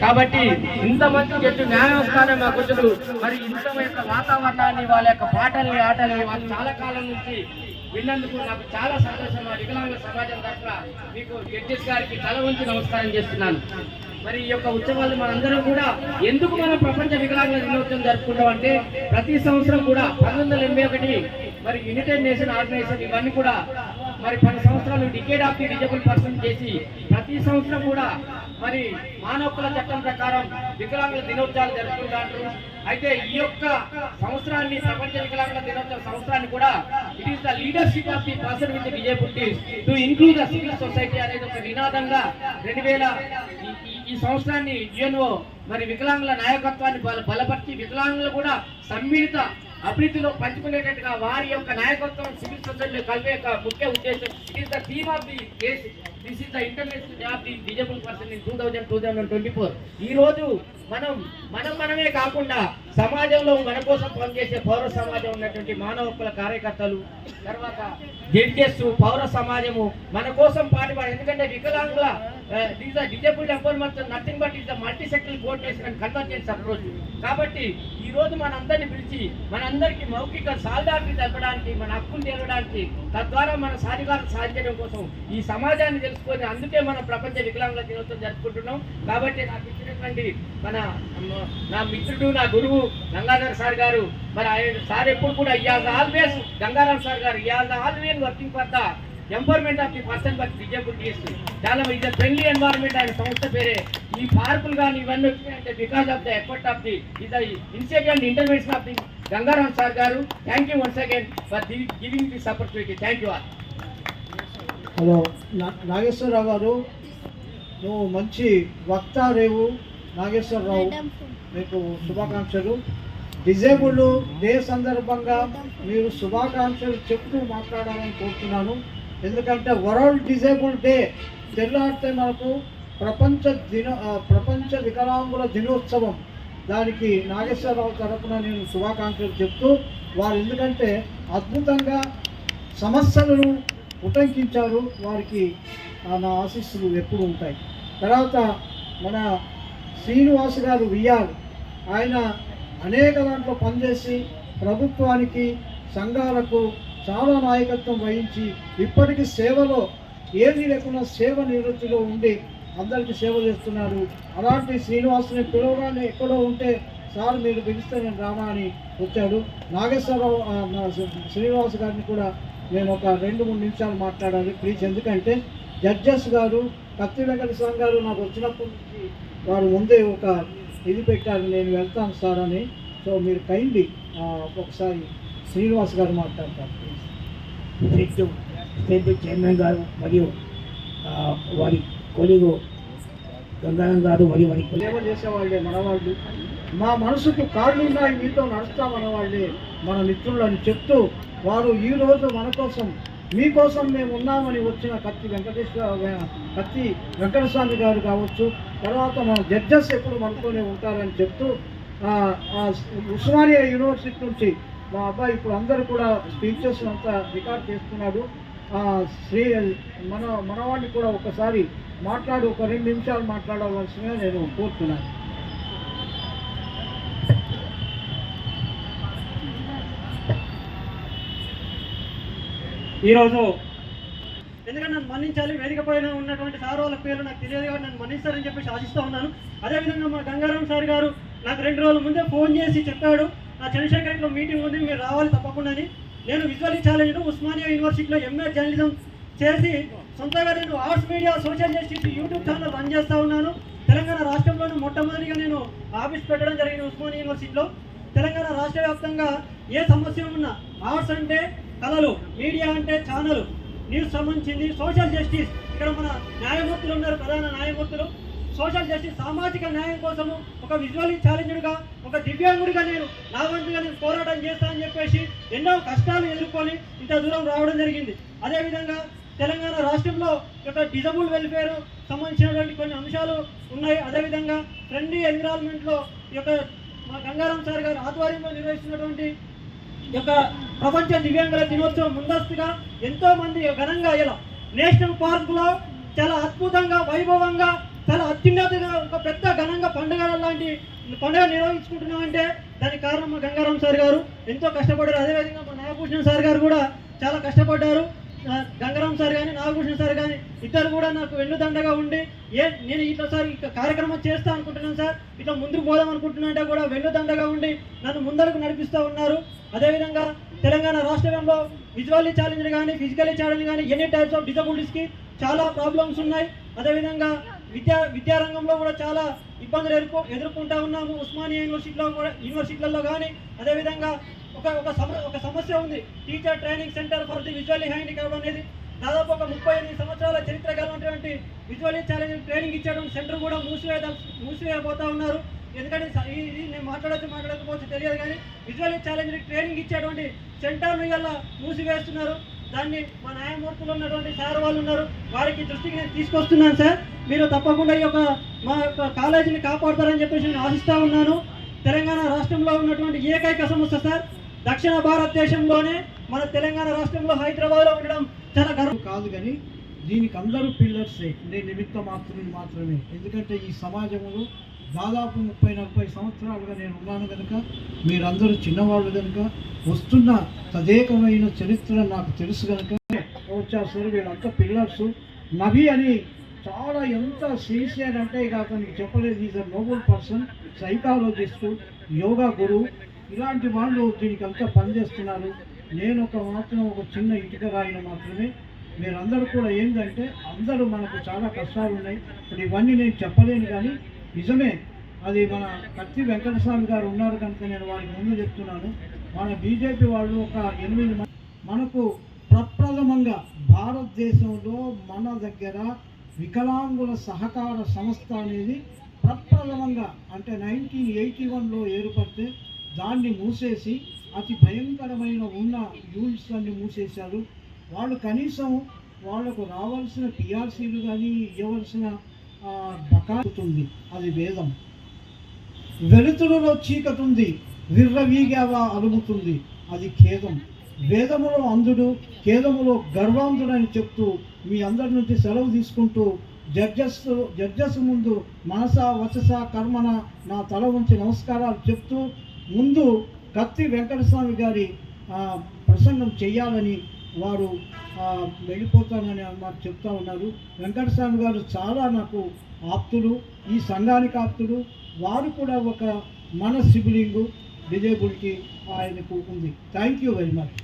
కాబట్టి ఇంతమంది చెట్టు న్యాయస్థానం మా కూతురు మరి ఇంత యొక్క వాతావరణాన్ని వాళ్ళ యొక్క పాటల్ని ఆటల్ని వాళ్ళు చాలా కాలం నుంచి విన్నందుకు నాకు చాలా సంతోషం. మా వికలాంగుల సమాజం తరఫున మీకు జడ్జెస్ గారికి తల ఉంచి నమస్కారం చేస్తున్నాను. మరి ఈ యొక్క ఉత్సవాలు మనందరం కూడా ఎందుకు మనం ప్రపంచ వికలాంగుల దినోత్సవం జరుపుకుంటాం అంటే ప్రతి సంవత్సరం కూడా పంతొమ్మిది వందల ఒకటి మరి యునైటెడ్ నేషన్ ఆర్గనైజేషన్ ఇవన్నీ కూడా మరి పది సంవత్సరాలు decade of the disable person చేసి ప్రతి సంవత్సరం కూడా మరి మానవకుల చట్టం ప్రకారం వికలాంగుల దినోత్సవాలు జరుపుకుంటారు. అయితే ఈ యొక్క సంవత్సరాన్ని ప్రపంచ వికలాంగుల దినోత్సవ సంవత్సరాన్ని కూడా it is the leadership of the person with disabilities to include the civil society అనేది ఒక నినాదంగా రెండు వేల ఈ- సంవత్సరాన్ని యుఎన్ఓ మరి వికలాంగుల నాయకత్వాన్ని బల- బలపరిచి వికలాంగులు కూడా సమ్మిళిత అభివృద్ధిలో పంచుకునేటట్టుగా వారి యొక్క నాయకత్వం సివిల్ సొసైటీలో కలిపే యొక్క ముఖ్య ఉద్దేశం it is the theme of the case this is the international day of the disable person in two thousand two thousand twenty four ఈ రోజు మనం మనం మనమే కాకుండా సమాజంలో మన కోసం పనిచేసే పౌర సమాజం ఉన్నటువంటి మానవ హక్కుల కార్యకర్తలు తర్వాత జడ్జెస్ పౌర సమాజము మన కోసం పాటుపడాలి. ఎందుకంటే వికలాంగుల these disabled empowerment nothing but is the multi sectoral coordination and convergence approach కాబట్టి ఈ రోజు మనందరిని పిలిచి మనందరికీ మౌఖిక సాల్దార్ని తెలపడానికి మన హక్కులు తెలవడానికి తద్వారా మన సాధికారం సాధించడం కోసం ఈ సమాజాన్ని తెలుసుకొని అందుకే మనం ప్రపంచ వికలాంగుల దినోత్సవం జరుపుకుంటున్నాం. కాబట్టి నాకు ఇచ్చినటువంటి మన నా మిత్రుడు నా గురువు గంగాధర్ సార్ గారు మరి ఆయన సార్ ఎప్పుడు కూడా ఇవాళ ఆల్వేస్ గంగారాం సార్ గారు ఇవాళ always working for the empowerment of the person but disabilities చాలా ఇది ఫ్రెండ్లీ ఎన్వైరన్మెంట్ ఆయన సంస్థ పేరే. ఈ పార్కులు కానీ ఇవన్నీ వచ్చినాయంటే because of the effort of the ఇది initiative and intervention of the Gangaram sir garu. Thank you once again for giving this opportunity thank you all hello నా- నాగేశ్వరరావు గారు. నువ్వు మంచి వక్త రేవు నాగేశ్వరరావు మీకు శుభాకాంక్షలు. డిజేబుల్డ్ డే సందర్భంగా మీరు శుభాకాంక్షలు చెప్తూ మాట్లాడాలని కోరుతున్నాను. ఎందుకంటే వరల్డ్ డిజేబుల్ డే తెల్లాడితే మనకు ప్రపంచ దిన ప్రపంచ వికలాంగుల దినోత్సవం. దానికి నాగేశ్వరరావు తరపున నేను శుభాకాంక్షలు చెప్తూ వారు ఎందుకంటే అద్భుతంగా సమస్యలను ఉటంకించారు. వారికి నా ఆశీస్సులు ఎప్పుడు ఉంటాయి. తర్వాత మన శ్రీనివాస్ గారు విఆర్ ఆయన అనేక దాంట్లో పనిచేసి ప్రభుత్వానికి సంఘాలకు చాలా నాయకత్వం వహించి ఇప్పటికీ సేవలో ఏమీ లేకుండా సేవ నివృత్తిలో ఉండి అందరికీ సేవ చేస్తున్నారు. అలాంటి శ్రీనివాసుని పిలవగానే ఎక్కడో ఉంటే సార్ మీరు పిలిస్తే నేను రానా అని వచ్చాడు నాగేశ్వరరావు నా శ్రీనివాస్ గారిని కూడా నేను ఒక రెండు మూడు నిమిషాలు మాట్లాడాలి ప్లీజ్. ఎందుకంటే జడ్జెస్ గారు కత్తి వెంకట స్వామి గారు నాకు వచ్చినప్పటి నుంచి వారు ముందే ఒక ఇది పెట్టారు. నేను వెళ్తాను సార్ అని. సో మీరు కైండ్లీ ఒకసారి శ్రీనివాస్ గారు మాట్లాడతారు ప్లీజ్ స్టేట్ స్టేట్ చైర్మన్ గారు మరియు వారి కొలిగు గంగారం గారు మరియు వారి సేవలు చేసేవాళ్ళే మనవాళ్ళు. మా మనసుకు కాళ్ళు ఉన్నాయి మీతో నడుస్తా మనవాళ్ళే మన మిత్రులని చెప్తూ వారు ఈరోజు మన కోసం మీకోసం మేము ఉన్నామని వచ్చిన కత్తి వెంకటేశ్వర కత్తి వెంకటస్వామి గారు కావచ్చు తర్వాత మన జడ్జెస్ ఎప్పుడు మనతోనే ఉంటారని చెప్తూ ఉస్మానియా యూనివర్సిటీ నుంచి మా అబ్బాయి ఇప్పుడు అందరూ కూడా స్పీచెస్ అంతా రికార్డ్ చేస్తున్నాడు. శ్రీ మన మనవాడిని కూడా ఒకసారి మాట్లాడు ఒక రెండు నిమిషాలు మాట్లాడవలసిందిగా నేను కోరుతున్నాను. ఈరోజు ఎందుకంటే నన్ను మన్నించాలి వేదిక పైన ఉన్నటువంటి సార్ వాళ్ళ పేర్లు నాకు తెలియదు కాబట్టి నన్ను మన్నిస్తారని చెప్పేసి ఆశిస్తూ ఉన్నాను. అదేవిధంగా మా గంగారాం సార్ గారు నాకు రెండు రోజుల ముందే ఫోన్ చేసి చెప్పాడు. నా చంద్రశేఖర్లో మీటింగ్ ఉంది మీరు రావాలి తప్పకుండా అని. నేను విజువల్ ఛాలెంజ్ ఉస్మానియా యూనివర్సిటీలో ఎంఏ జర్నలిజం చేసి సొంతగా నేను arts media social justice YouTube channel run చేస్తూ ఉన్నాను. తెలంగాణ రాష్ట్రంలోనే మొట్టమొదటిగా నేను ఆఫీస్ పెట్టడం జరిగింది ఉస్మానియా యూనివర్సిటీలో. తెలంగాణ రాష్ట్ర వ్యాప్తంగా ఏ సమస్య ఉన్నా ఆర్ట్స్ అంటే కళలు మీడియా అంటే ఛానల్ న్యూస్ సంబంధించింది సోషల్ జస్టిస్. ఇక్కడ మన న్యాయమూర్తులు ఉన్నారు ప్రధాన న్యాయమూర్తులు. సోషల్ జస్టిస్ సామాజిక న్యాయం కోసము ఒక విజువల్ ఛాలెంజ్డ్గా ఒక దివ్యాంగుడిగా నేను నా వంతుగా నేను పోరాటం చేస్తానని చెప్పేసి ఎన్నో కష్టాలు ఎదుర్కొని ఇంత దూరం రావడం జరిగింది. అదేవిధంగా తెలంగాణ రాష్ట్రంలో యొక్క డిజబుల్ వెల్ఫేర్ సంబంధించినటువంటి కొన్ని అంశాలు ఉన్నాయి. అదేవిధంగా ఫ్రెండ్లీ ఎన్విరాన్మెంట్లో యొక్క మా గంగారాం సార్ గారు ఆధ్వర్యంలో నిర్వహిస్తున్నటువంటి ఈ యొక్క ప్రపంచ దివ్యాంగుల దినోత్సవం ముందస్తుగా ఎంతో మంది ఘనంగా ఇలా నేషనల్ పార్క్లో చాలా అద్భుతంగా వైభవంగా చాలా అత్యున్నతగా ఒక పెద్ద ఘనంగా పండుగ లాంటి పండుగ నిర్వహించుకుంటున్నామంటే దానికి కారణం మా గంగారాం సార్ గారు. ఎంతో కష్టపడ్డారు. అదేవిధంగా మా నాగభూషణ్ సార్ గారు కూడా చాలా కష్టపడ్డారు. గంగారాం సార్ కానీ నాగభూషణ్ సార్ కానీ ఇద్దరు కూడా నాకు వెన్నుదండగా ఉండి ఏ నేను ఇట్లా సార్ ఇక కార్యక్రమం చేస్తా అనుకుంటున్నాను సార్ ఇట్లా ముందుకు పోదాం అనుకుంటున్నా అంటే కూడా వెన్నుదండగా ఉండి నన్ను ముందరకు నడిపిస్తూ ఉన్నారు. అదేవిధంగా తెలంగాణ రాష్ట్రంలో విజువల్లీ ఛాలెంజ్ కానీ ఫిజికల్లీ ఛాలెంజ్ కానీ ఎన్ని టైప్స్ ఆఫ్ డిజబిలిటీస్కి చాలా ప్రాబ్లమ్స్ ఉన్నాయి. అదేవిధంగా విద్యా విద్యారంగంలో కూడా చాలా ఇబ్బందులు ఎదుర్కొ ఎదుర్కొంటా ఉన్నాము. ఉస్మానియా యూనివర్సిటీలో కూడా యూనివర్సిటీలలో కానీ అదేవిధంగా ఒక ఒక సమ ఒక సమస్య ఉంది. Teacher training centre for the visually handicap అనేది దాదాపు ఒక ముప్పై ఎనిమిది సంవత్సరాల చరిత్ర కలిగినటువంటి విజువల్లీ ఛాలెంజ్ ట్రైనింగ్ ఇచ్చేటువంటి సెంటర్ కూడా మూసివేయ మూసివేయబోతా ఉన్నారు. ఎందుకంటే ఇది నేను మాట్లాడచ్చు మాట్లాడకపోవచ్చు తెలియదు కానీ విజువల్లీ ఛాలెంజ్ ట్రైనింగ్ ఇచ్చేటువంటి సెంటర్ను ఇలా మూసివేస్తున్నారు. దాన్ని మా న్యాయమూర్తులు ఉన్నటువంటి సార్ వాళ్ళు ఉన్నారు. వారికి దృష్టికి నేను తీసుకొస్తున్నాను సార్. మీరు తప్పకుండా ఈ యొక్క మా యొక్క కాలేజీని కాపాడుతారని చెప్పేసి నేను ఆశిస్తూ ఉన్నాను. తెలంగాణ రాష్ట్రంలో ఉన్నటువంటి ఏకైక సంస్థ సార్ దక్షిణ భారతదేశంలోనే మన తెలంగాణ రాష్ట్రంలో హైదరాబాద్లో ఉండడం చాలా గర్వం కాదు కానీ దీనికి అందరూ పిల్లర్సే నేను నిమిత్త మాత్రమే మాత్రమే. ఎందుకంటే ఈ సమాజంలో దాదాపు ముప్పై నలభై సంవత్సరాలుగా నేను ఉన్నాను కనుక మీరందరూ చిన్నవాళ్ళు కనుక వస్తున్న తదేకమైన చరిత్ర నాకు తెలుసు కనుక వచ్చేస్తారు వీళ్ళంతా పిల్లర్స్ నవి అని చాలా ఎంత సిన్సియర్ అంటే ఇక అతనికి చెప్పలేదు. Is a noble person psychologist yoga గురువు ఇలాంటి వాళ్ళు దీనికి అంతా పనిచేస్తున్నారు. నేను ఒక మాత్రం ఒక చిన్న ఇటుక రాయిన మాత్రమే. మీరందరూ కూడా ఏంటంటే అందరూ మనకు చాలా కష్టాలు ఉన్నాయి ఇప్పుడు ఇవన్నీ నేను చెప్పలేను కానీ నిజమే. అది మన కత్తి వెంకటస్వామి గారు ఉన్నారు కనుక నేను వారికి ముందు చెప్తున్నాను. మన బీజేపీ వాళ్ళు ఒక ఎనిమిది మంది మనకు ప్రప్రథమంగా భారతదేశంలో మన దగ్గర వికలాంగుల సహకార సంస్థ అనేది ప్రప్రథమంగా అంటే నైన్టీన్ ఎయిటీ వన్లో ఏర్పడితే దాన్ని మూసేసి అతి భయంకరమైన ఉన్న యూనిట్స్ అన్ని మూసేశారు. వాళ్ళు కనీసం వాళ్ళకు రావాల్సిన పిఆర్సీలు కానీ ఇవ్వవలసిన బకాతుంది అది వేదం. వెలుతురులో చీకటుంది ఉంది విర్రవీగావా అలుగుతుంది అది ఖేదం. వేదములో అందుడు ఖేదములో గర్వాంధుడని చెప్తూ మీ అందరి నుంచి సెలవు తీసుకుంటూ జడ్జెస్ జడ్జెస్ ముందు మనస వచస కర్మన నా తల ఉంచి నమస్కారాలు చెప్తూ ముందు కత్తి వెంకటస్వామి గారి ప్రసంగం చేయాలని వారు వెళ్ళిపోతానని మాకు చెప్తా ఉన్నారు. వెంకటస్వామి గారు చాలా నాకు ఆప్తులు ఈ సంఘానికి ఆప్తులు. వారు కూడా ఒక మన సిబిలింగు డిజేబుల్కి ఆయనకు ఉంది. థ్యాంక్ యూ వెరీ మచ్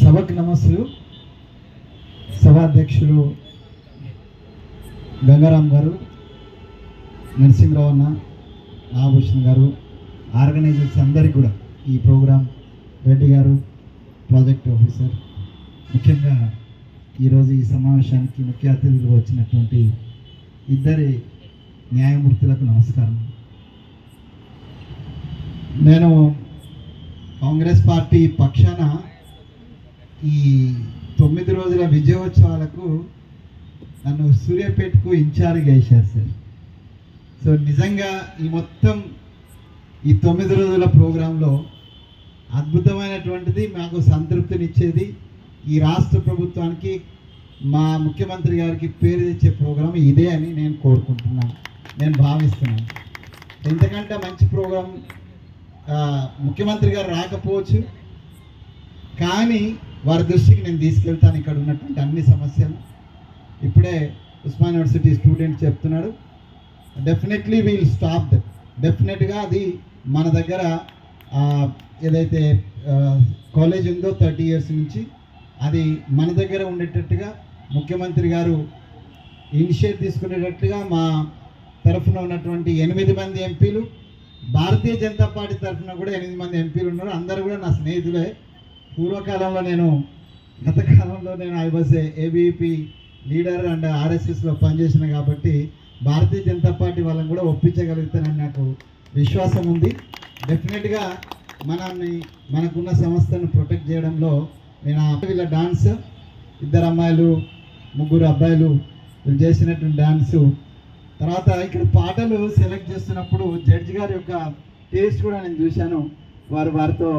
సభకు నమస్సులు. సభాధ్యక్షులు గంగారాం గారు నరసింహరావు అన్న నాగభూషణ్ గారు ఆర్గనైజర్స్ అందరికీ కూడా. ఈ ప్రోగ్రాం రెడ్డి గారు ప్రాజెక్ట్ ఆఫీసర్. ముఖ్యంగా ఈరోజు ఈ సమావేశానికి ముఖ్య అతిథులుగా వచ్చినటువంటి ఇద్దరి న్యాయమూర్తులకు నమస్కారం. నేను కాంగ్రెస్ పార్టీ పక్షాన ఈ తొమ్మిది రోజుల విజయోత్సవాలకు నన్ను సూర్యాపేటకు ఇన్ఛార్జ్ వేశారు సార్. సో నిజంగా ఈ మొత్తం ఈ తొమ్మిది రోజుల ప్రోగ్రాంలో అద్భుతమైనటువంటిది మాకు సంతృప్తినిచ్చేది ఈ రాష్ట్ర ప్రభుత్వానికి మా ముఖ్యమంత్రి గారికి పేరు తెచ్చే ప్రోగ్రాం ఇదే అని నేను కోరుకుంటున్నాను నేను భావిస్తున్నాను. ఎందుకంటే మంచి ప్రోగ్రాం ముఖ్యమంత్రి గారు రాకపోవచ్చు కానీ వారి దృష్టికి నేను తీసుకెళ్తాను ఇక్కడ ఉన్నటువంటి అన్ని సమస్యలు. ఇప్పుడే ఉస్మాన్ యూనివర్సిటీ స్టూడెంట్ చెప్తున్నాడు డెఫినెట్లీ వీల్ స్టాప్ దట్ డెఫినెట్గా అది మన దగ్గర ఏదైతే కాలేజ్ ఉందో థర్టీ ఇయర్స్ నుంచి అది మన దగ్గర ఉండేటట్టుగా ముఖ్యమంత్రి గారు ఇనిషియేట్ తీసుకునేటట్టుగా మా తరఫున ఉన్నటువంటి ఎనిమిది మంది ఎంపీలు భారతీయ జనతా పార్టీ తరఫున కూడా ఎనిమిది మంది ఎంపీలు ఉన్నారు. అందరూ కూడా నా స్నేహితులే. పూర్వకాలంలో నేను గత కాలంలో నేను I was ABP leader and ఆర్ఎస్ఎస్లో పనిచేసిన కాబట్టి భారతీయ జనతా పార్టీ వాళ్ళని కూడా ఒప్పించగలుగుతానని నాకు విశ్వాసం ఉంది. డెఫినెట్గా మనల్ని మనకున్న సంస్థను ప్రొటెక్ట్ చేయడంలో నేను వీళ్ళ డాన్స్ ఇద్దరు అమ్మాయిలు ముగ్గురు అబ్బాయిలు వీళ్ళు చేసినటువంటి డాన్సు తర్వాత ఇక్కడ పాటలు సెలెక్ట్ చేస్తున్నప్పుడు జడ్జి గారి యొక్క టేస్ట్ కూడా నేను చూశాను. వారు వారితో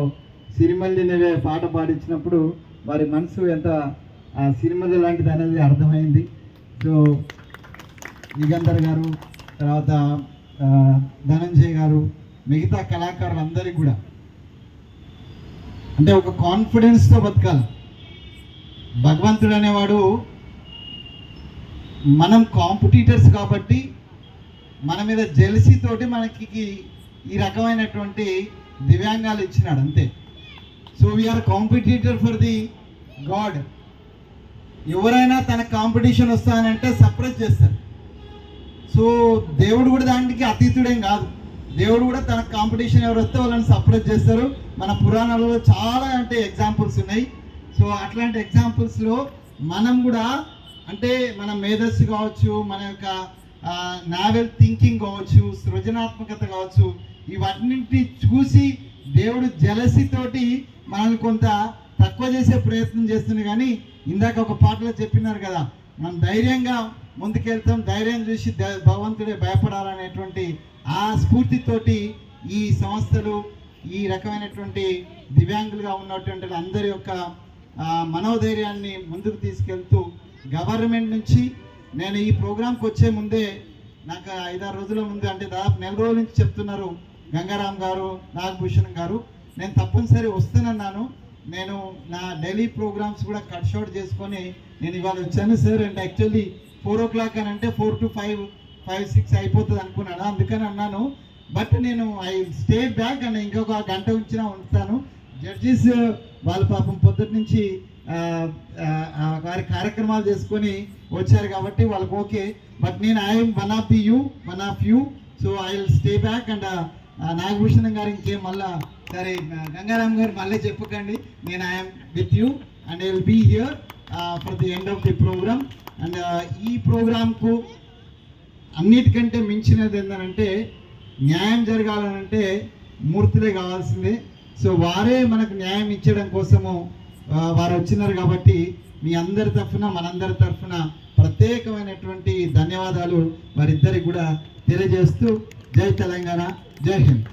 సిరిమల్లినవే పాట పాడించినప్పుడు వారి మనసు ఎంత సిరిమల్లి లాంటిది అనేది అర్థమైంది. సో యుగంధర్ గారు తర్వాత ధనంజయ్ గారు మిగతా కళాకారులందరికీ కూడా అంటే ఒక కాన్ఫిడెన్స్తో బతకాలి. భగవంతుడు అనేవాడు మనం కాంపిటీటర్స్ కాబట్టి మన మీద జెలసీతోటి మనకి ఈ రకమైనటువంటి దివ్యాంగాలు ఇచ్చినాడు అంతే. So we are competitor for the god ఎవరైనా తన కాంపిటీషన్ వస్తానంటే సప్రెస్ చేస్తారు. సో దేవుడు కూడా దానికి అతీతుడేం కాదు. దేవుడు కూడా తన కాంపిటీషన్ ఎవరు వస్తే వాళ్ళని సప్రెస్ చేస్తారు. మన పురాణాలలో చాలా అంటే ఎగ్జాంపుల్స్ ఉన్నాయి. సో అట్లాంటి ఎగ్జాంపుల్స్లో మనం కూడా అంటే మన మేధస్సు కావచ్చు మన యొక్క నావెల్ థింకింగ్ కావచ్చు సృజనాత్మకత కావచ్చు ఇవన్నింటినీ చూసి దేవుడు జలసితోటి మనల్ని కొంత తక్కువ చేసే ప్రయత్నం చేస్తుంది. కానీ ఇందాక ఒక పాటలో చెప్పినారు కదా మనం ధైర్యంగా ముందుకెళ్తాం ధైర్యం చూసి భగవంతుడే భయపడాలనేటువంటి ఆ స్ఫూర్తితోటి ఈ సంస్థలు ఈ రకమైనటువంటి దివ్యాంగులుగా ఉన్నటువంటి అందరి యొక్క మనోధైర్యాన్ని ముందుకు తీసుకెళ్తూ గవర్నమెంట్ నుంచి నేను ఈ ప్రోగ్రాంకి వచ్చే ముందే నాకు ఐదారు రోజుల ముందు అంటే దాదాపు నెల రోజుల నుంచి చెప్తున్నారు గంగారాం గారు నాగభూషణ్ గారు. నేను తప్పనిసరి వస్తానన్నాను. నేను నా డైలీ ప్రోగ్రామ్స్ కూడా కట్ షార్ట్ చేసుకొని నేను ఇవాళ వచ్చాను sir. And actually four o'clock అని అంటే four to five five six అయిపోతుంది అనుకున్నాను. అందుకని అన్నాను బట్ నేను ఐ స్టే బ్యాక్ అండ్ ఇంకొక గంట ఉంచినా ఉంటాను జడ్జెస్ వాళ్ళ పాపం పొద్దుటి నుంచి వారి కార్యక్రమాలు చేసుకొని వచ్చారు కాబట్టి వాళ్ళకి ఓకే. బట్ నేను I'm one of the you one of you so I will stay back and Nagabhushanam garu ఇంకేం మళ్ళా సరే గంగారాం గారు మళ్ళీ చెప్పకండి. నేను I'm with you and I will be here for the end of the program and ఈ ప్రోగ్రామ్కు అన్నిటికంటే మించినది ఏంటంటే న్యాయం జరగాలనంటే మూర్తులే కావాల్సిందే. సో వారే మనకు న్యాయం ఇచ్చడం కోసము వారు వచ్చినారు కాబట్టి మీ అందరి తరఫున మనందరి తరఫున ప్రత్యేకమైనటువంటి ధన్యవాదాలు వారిద్దరికి కూడా తెలియజేస్తూ జై తెలంగాణ జై హింద్.